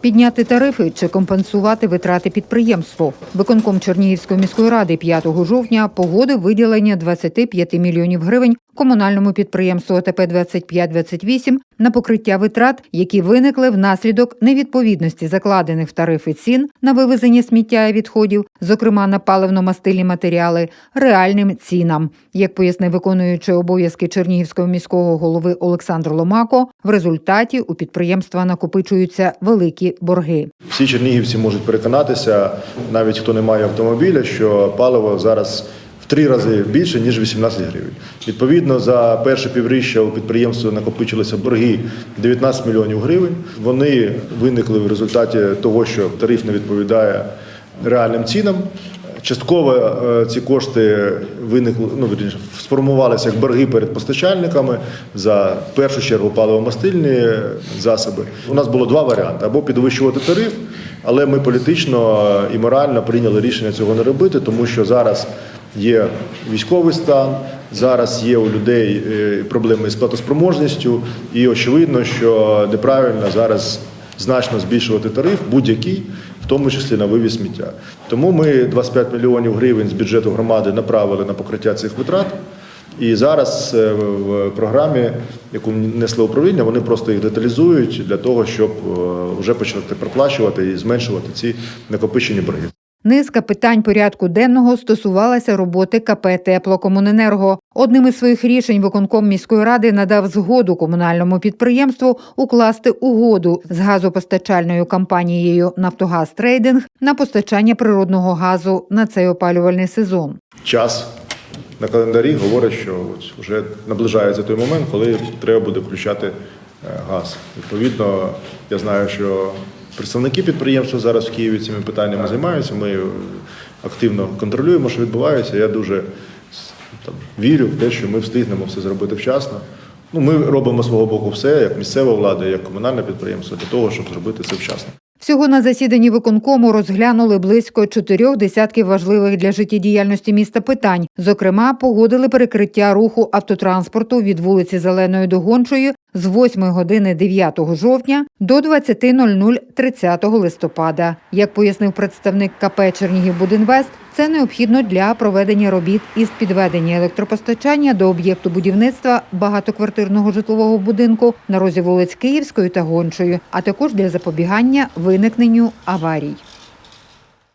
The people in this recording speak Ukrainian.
Підняти тарифи чи компенсувати витрати підприємству. Виконком Чернігівської міської ради 5 жовтня погодив виділення 25 мільйонів гривень комунальному підприємству ОТП 2528 на покриття витрат, які виникли внаслідок невідповідності закладених в тарифи цін на вивезення сміття і відходів, зокрема на паливно-мастильні матеріали, реальним цінам. Як пояснив виконуючий обов'язки Чернігівського міського голови Олександр Ломако, в результаті у підприємства накопичуються великі борги. Всі чернігівці можуть переконатися, навіть хто не має автомобіля, що паливо зараз три рази більше ніж 18 гривень. Відповідно, за перше півріччя у підприємства накопичилися борги 19 мільйонів гривень. Вони виникли в результаті того, що тариф не відповідає реальним цінам. Частково е, ці кошти виникли, ну сформувалися як борги перед постачальниками за в першу чергу паливо-мастильні засоби. У нас було два варіанти: або підвищувати тариф, але ми політично і морально прийняли рішення цього не робити, тому що зараз є військовий стан, зараз є у людей е, проблеми з платоспроможністю, і очевидно, що неправильно зараз значно збільшувати тариф будь-який, в тому числі на вивіз сміття. Тому ми 25 мільйонів гривень з бюджету громади направили на покриття цих витрат. І зараз е, в програмі, яку несли управління, вони просто їх деталізують для того, щоб е, вже почати проплачувати і зменшувати ці накопичені борги. Низка питань порядку денного стосувалася роботи КП «Теплокомуненерго». Одним із своїх рішень виконком міської ради надав згоду комунальному підприємству укласти угоду з газопостачальною компанією Нафтогаз Трейдинг на постачання природного газу на цей опалювальний сезон. Час на календарі говорить, що вже наближається той момент, коли треба буде включати е, газ. Відповідно, я знаю, що представники підприємства зараз в Києві цими питаннями займаються. Ми активно контролюємо, що відбувається. Я дуже там, вірю в те, що ми встигнемо все зробити вчасно. Ну, ми робимо свого боку все, як місцева влада, як комунальне підприємство, для того, щоб зробити це вчасно. Всього на засіданні виконкому розглянули близько чотирьох десятків важливих для життєдіяльності міста питань. Зокрема, погодили перекриття руху автотранспорту від вулиці Зеленої до Гончої з 8 години 9 жовтня до 20.00 30 листопада. Як пояснив представник КП Чернігівбудинвест, це необхідно для проведення робіт із підведення електропостачання до об'єкту будівництва багатоквартирного житлового будинку на розі вулиць Київської та Гончої, а також для запобігання виникненню аварій.